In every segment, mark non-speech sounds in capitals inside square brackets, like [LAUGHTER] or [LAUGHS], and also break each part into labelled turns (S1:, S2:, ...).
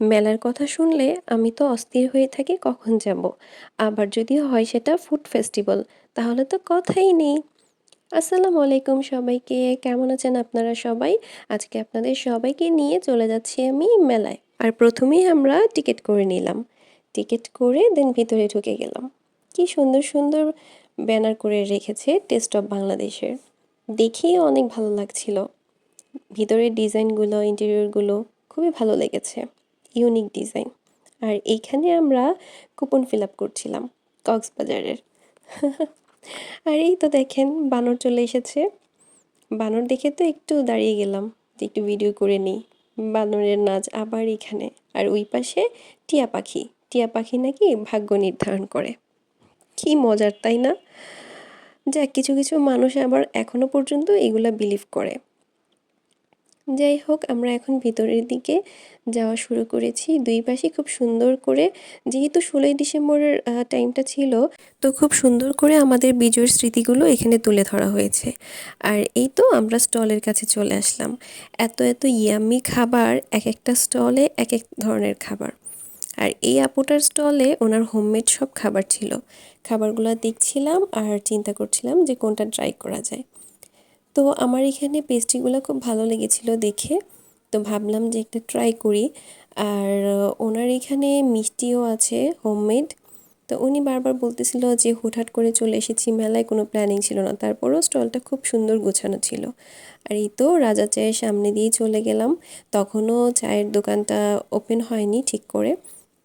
S1: মেলার কথা শুনলে আমি তো অস্থির হয়ে থাকি কখন যাব। আবার যদি হয় সেটা ফুড ফেস্টিভ্যাল তাহলে তো কথাই নেই। আসসালামু আলাইকুম সবাইকে, কেমন আছেন আপনারা সবাই? আজকে আপনাদের সবাইকে নিয়ে চলে যাচ্ছি আমি মেলায়। আর প্রথমেই আমরা টিকিট করে নিলাম। টিকিট করে দেন ভিতরে ঢুকে গেলাম। কি সুন্দর সুন্দর ব্যানার করে রেখেছে টেস্ট অফ বাংলাদেশের দেখেই অনেক ভালো লাগছিল। ভিতরের ডিজাইনগুলো ইন্টেরিয়রগুলো খুবই ভালো লেগেছে। ইউনিক ডিজাইন আর এইখানে আমরা কুপন ফিল আপ করছিলাম কক্সবাজারের। [LAUGHS] আর এই তো দেখেন, বানর চলে এসেছে। বানর দেখে তো একটু দাঁড়িয়ে গেলাম যে একটু ভিডিও করে নিই। বানরের নাচ আবার এখানে। আর ওই পাশে টিয়া পাখি। টিয়া পাখি নাকি ভাগ্য নির্ধারণ করে। কি মজার, তাই না? যাক, কিছু কিছু মানুষ আবার এখনও পর্যন্ত এগুলা বিলিভ করে। যাই হোক, আমরা এখন ভিতরের দিকে যাওয়া শুরু করেছি। দুই পাশে খুব সুন্দর করে, যেহেতু ষোলোই ডিসেম্বরের টাইমটা ছিল, তো খুব সুন্দর করে আমাদের বিজয়ের স্মৃতিগুলো এখানে তুলে ধরা হয়েছে। আর এই তো আমরা স্টলের কাছে চলে আসলাম। এত এত ইয়াম্মি খাবার, এক একটা স্টলে এক এক ধরনের খাবার। আর এই আপুটার স্টলে ওনার হোমমেড সব খাবার ছিল। খাবারগুলো দেখছিলাম আর চিন্তা করছিলাম যে কোনটা ট্রাই করা যায়। তো আমার এখানে পেস্ট্রিগুলো খুব ভালো লেগেছিল দেখে। তো ভাবলাম যে একটা ট্রাই করি। আর ওনার এখানে মিষ্টিও আছে হোমমেড তো উনি বারবার বলতেছিল যে হুটহাট করে চলে এসেছি, মেলায় কোনো প্ল্যানিং ছিল না। তারপরও স্টলটা খুব সুন্দর গোছানো ছিল। আর এই তো রাজা চায়ের সামনে দিয়ে চলে গেলাম। তখনও চায়ের দোকানটা ওপেন হয়নি ঠিক করে।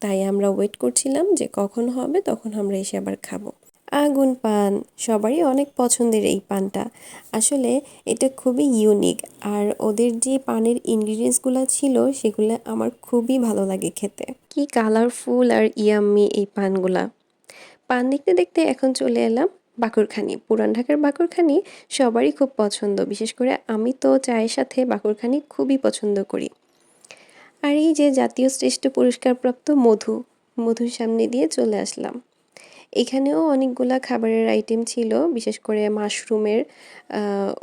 S1: তাই আমরা ওয়েট করছিলাম যে কখন হবে, তখন আমরা এসে আবার খাব। আগুন পান, সবারই অনেক পছন্দের এই পানটা। আসলে এটা খুবই ইউনিক আর ওদের যে পানের ইনগ্রিডিয়েন্টসগুলো ছিল, সেগুলো আমার খুবই ভালো লাগে খেতে। কি কালারফুল আর ইয়াম্মি এই পানগুলা। পান দেখতে দেখতে এখন চলে এলাম বাকুরখানি। পুরান ঢাকার বাকুরখানি সবারই খুব পছন্দ, বিশেষ করে আমি তো চায়ের সাথে বাকুরখানি খুবই পছন্দ করি। আর এই যে জাতীয় শ্রেষ্ঠ পুরস্কারপ্রাপ্ত মধু, মধুর সামনে দিয়ে চলে আসলাম। এখানেও অনেকগুলা খাবারের আইটেম ছিল, বিশেষ করে মাশরুমের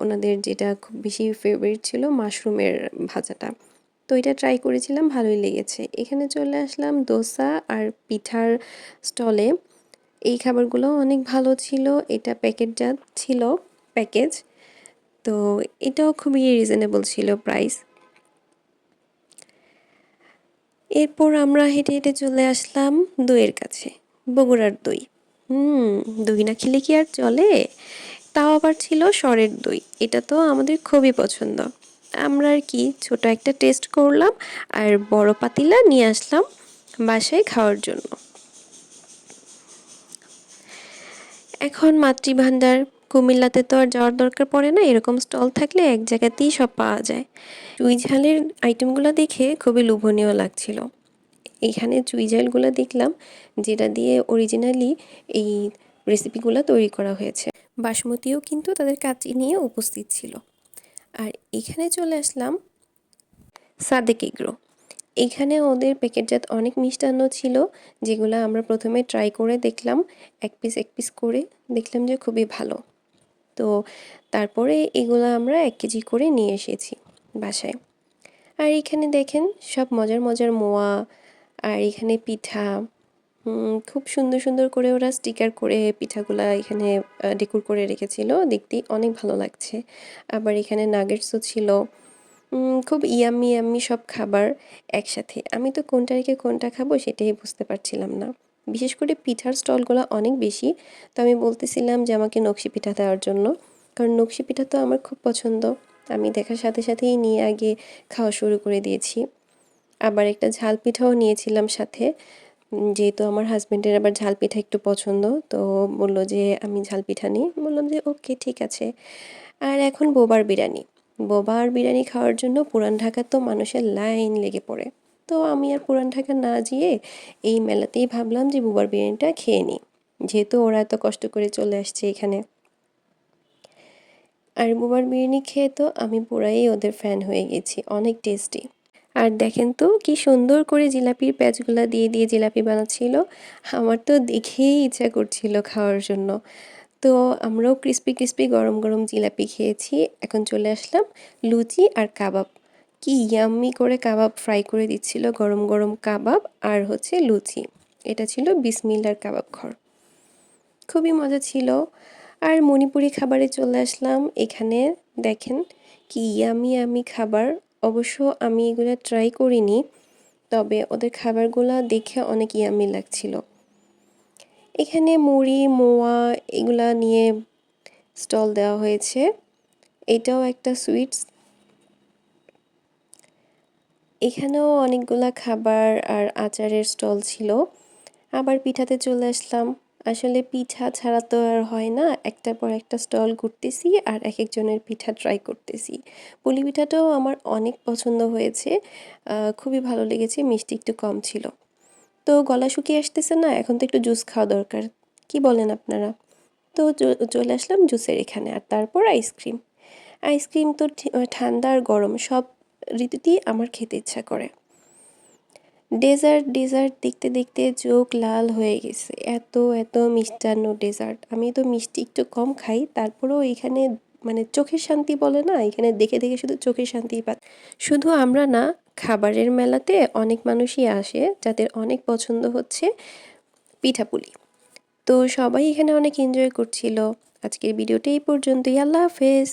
S1: ওনাদের যেটা খুব বেশি ফেভারিট ছিল মাশরুমের ভাজাটা। তো এটা ট্রাই করেছিলাম, ভালোই লেগেছে। এখানে চলে আসলাম দোসা আর পিঠার স্টলে এই খাবারগুলো অনেক ভালো ছিল, এটা প্যাকেটজাত ছিল প্যাকেজ তো এটাও খুবই রিজনেবল ছিল প্রাইস এরপর আমরা হেঁটে হেঁটে চলে আসলাম দইয়ের কাছে, বগুড়ার দই। হুম, দই না খেলে কি আর চলে? তাও আবার ছিল সরের দই। এটা তো আমাদের খুবই পছন্দ। আমরা আর কি, ছোট একটা টেস্ট করলাম আর বড় পাতিলা নিয়ে আসলাম বাসায় খাওয়ার জন্য। এখন মাতৃভাণ্ডার কুমিল্লাতে তো আর যাওয়ার দরকার পড়ে না, এরকম স্টল থাকলে এক জায়গাতেই সব পাওয়া যায়। চুই ঝালের আইটেমগুলো দেখে খুবই লোভনীয় লাগছিল। এখানে চুইজালগুলো দেখলাম, যেটা দিয়ে অরিজিনালি এই রেসিপিগুলো তৈরি করা হয়েছে। বাসমতিও কিন্তু তাদের কাচি নিয়ে উপস্থিত ছিল। আর এখানে চলে আসলাম সাদেক এগ্রো। এখানে ওদের প্যাকেটজাত অনেক মিষ্টান্ন ছিল, যেগুলো আমরা প্রথমে ট্রাই করে দেখলাম, এক পিস এক পিস করে দেখলাম যে খুবই ভালো। তো তারপরে এগুলো আমরা এক কেজি করে নিয়ে এসেছি বাসায়। আর এখানে দেখেন, সব মজার মজার মোয়া আর এখানে পিঠা খুব সুন্দর সুন্দর করে ওরা স্টিকার করে পিঠাগুলা এখানে ডেকোর করে রেখেছিল। দেখতেই অনেক ভালো লাগছে। আবার এখানে নাগেটসও ছিল। খুব ইয়াম্মি ইয়াম্মি সব খাবার একসাথে। আমি তো কোনটা রেখে কোনটা খাব সেটাই বুঝতে পারছিলাম না। বিশেষ করে পিঠার স্টলগুলো অনেক বেশি। তো আমি বলতেছিলাম যে আমাকে নকশি পিঠা দেওয়ার জন্য। কারণ নকশি পিঠা তো আমার খুব পছন্দ। আমি দেখার সাথে সাথেই নিয়ে আগে খাওয়া শুরু করে দিয়েছি। আবার একটা ঝাল পিঠাও নিয়েছিলাম সাথে। যেহেতু আমার হাজব্যান্ডের আবার ঝাল পিঠা একটু পছন্দ, তো বলল যে আমি ঝাল পিঠা নিই। বললাম যে ওকে, ঠিক আছে। আর এখন বোবার বিরিয়ানি। বোবার বিরিয়ানি খাওয়ার জন্য পুরান ঢাকা তো মানুষের লাইন লেগে পড়ে। তো আমি আর পুরান ঢাকা না যেয়ে এই মেলাতেই ভাবলাম যে বোবার বিরিয়ানিটা খেয়ে নিই। যেহেতু ওরা এত কষ্ট করে চলে আসছে এখানে। আর বোবার বিরিয়ানি খেয়ে তো আমি পুরাই ওদের ফ্যান হয়ে গেছি। অনেক টেস্টি আর দেখেন তো কি সুন্দর করে জিলাপির প্যাচগুলো দিয়ে দিয়ে জিলাপি বানাচ্ছিল। আমার তো দেখেই ইচ্ছা করছিল খাওয়ার জন্য। তো আমরাও ক্রিস্পি ক্রিস্পি গরম গরম জিলাপি খেয়েছি। এখন চলে আসলাম লুচি আর কাবাব। কি ইয়াম্মি করে কাবাব ফ্রাই করে দিচ্ছিল গরম গরম কাবাব আর হচ্ছে লুচি। এটা ছিল বিসমিল্লার কাবাব ঘর। খুবই মজা ছিল। আর মণিপুরি খাবারে চলে আসলাম। এখানে দেখেন কি ইয়ামি আমি খাবার। অবশ্য আমি এগুলো ট্রাই করিনি, তবে ওদের খাবারগুলো দেখে অনেক ইয়ামি লাগছিল। এখানে মুড়ি, মোয়া এগুলা নিয়ে স্টল দেওয়া হয়েছে। এটাও একটা সুইটস এখানেও অনেকগুলা খাবার আর আচারের স্টল ছিল। আবার পিঠাতে চলে আসলাম। আসলে পিঠা ছাড়া তো আর হয় না। একটার পর একটা স্টল ঘুরতেছি আর এক একজনের পিঠা ট্রাই করতেছি। পুলি পিঠাটাও আমার অনেক পছন্দ হয়েছে। খুবই ভালো লেগেছে, মিষ্টি একটু কম ছিল। তো গলা শুকিয়ে আসতেছে না, এখন তো একটু জুস খাওয়া দরকার। কি বলেন আপনারা? তো চলে আসলাম জুসের এখানে আর তারপর আইসক্রিম আইসক্রিম তো ঠান্ডা আর গরম, সব ঋতুতেই আমার খেতে ইচ্ছা করে। ডেজার্ট ডেজার্ট দেখতে দেখতে চোখ লাল হয়ে গেছে। এত এত মিষ্টান্ন ডেজার্ট আমি তো মিষ্টি একটু কম খাই, তারপরেও এখানে মানে চোখের শান্তি বলে না? এখানে দেখে দেখে শুধু চোখের শান্তি পা শুধু আমরা না, খাবারের মেলাতে অনেক মানুষই আসে, যাদের অনেক পছন্দ হচ্ছে পিঠাপুলি তো সবাই এখানে অনেক এনজয় করছিল। আজকের ভিডিওটা এই পর্যন্তই। আল্লাহ হাফেজ।